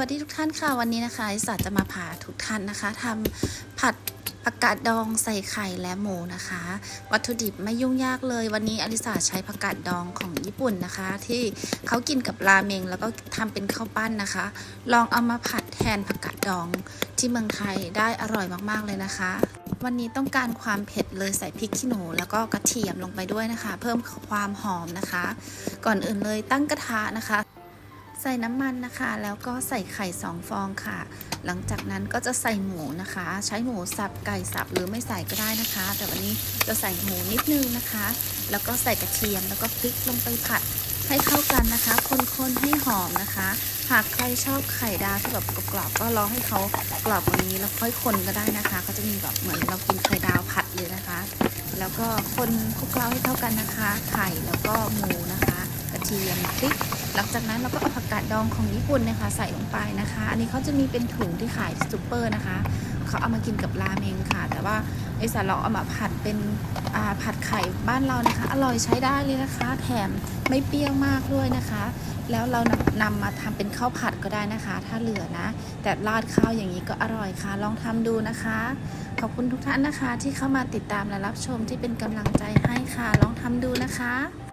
วัสดีทุกท่านค่ะวันนี้นะคะอิสาจะมาพาทุกท่านนะคะทำผัดผักกาดดองใส่ไข่และหมูนะคะ วัตถุดิบไม่ยุ่งยากเลย วันนี้อลิสาใช้ผักกาดดองของญี่ปุ่นนะคะ ที่เขากินกับราเมงแล้วก็ทำเป็นข้าวปั้นนะคะ ลองเอามาผัดแทนผักกาดดองที่เมืองไทยได้อร่อยมากๆเลยนะคะ วันนี้ต้องการความเผ็ดเลยใส่พริกขี้หนูแล้วก็กระเทียมลงไปด้วยนะคะ เพิ่มความหอมนะคะ ก่อนอื่นเลยตั้งกระทะนะคะ ใส่น้ำมันนะคะ แล้วก็ใส่ไข่สองฟองค่ะ หลังจากนั้นก็จะใส่หมูนะคะ ใช้หมูสับไก่สับหรือไม่ใส่ก็ได้นะคะ แต่วันนี้จะใส่หมูนิดนึงนะคะ แล้วก็ใส่กระเทียมแล้วก็พริกลงไปผัดให้เข้ากันนะคะ คนๆให้หอมนะคะ หากใครชอบไข่ดาวที่แบบกรอบๆก็รอให้เขากรอบกว่านี้แล้วค่อยคนก็ได้นะคะ ก็จะมีแบบเหมือนเรากินไข่ดาวผัดเลยนะคะ แล้วก็คนคลุกเคล้าให้เข้ากันนะคะ ไข่แล้วก็หมูนะคะกระ เทียมพริก หลังจากนั้นเราก็เอาผักกาดดองของญี่ปุ่นนะคะใส่ลงไปนะคะ อันนี้เขาจะมีเป็นถุงที่ขายซูเปอร์นะคะ เขาเอามากินกับราเมงค่ะ แต่ว่าไอสาเราเอามาผัดเป็นผัดไข่บ้านเรานะคะ อร่อยใช้ได้เลยนะคะ แถมไม่เปรี้ยวมากด้วยนะคะ แล้วเรานำนำมาทำเป็นข้าวผัดก็ได้นะคะ ถ้าเหลือนะ แต่ราดข้าวอย่างนี้ก็อร่อยค่ะ ลองทำดูนะคะ ขอบคุณทุกท่านนะคะ ที่เข้ามาติดตามและรับชมที่เป็นกำลังใจให้ค่ะ ลองทำดูนะคะ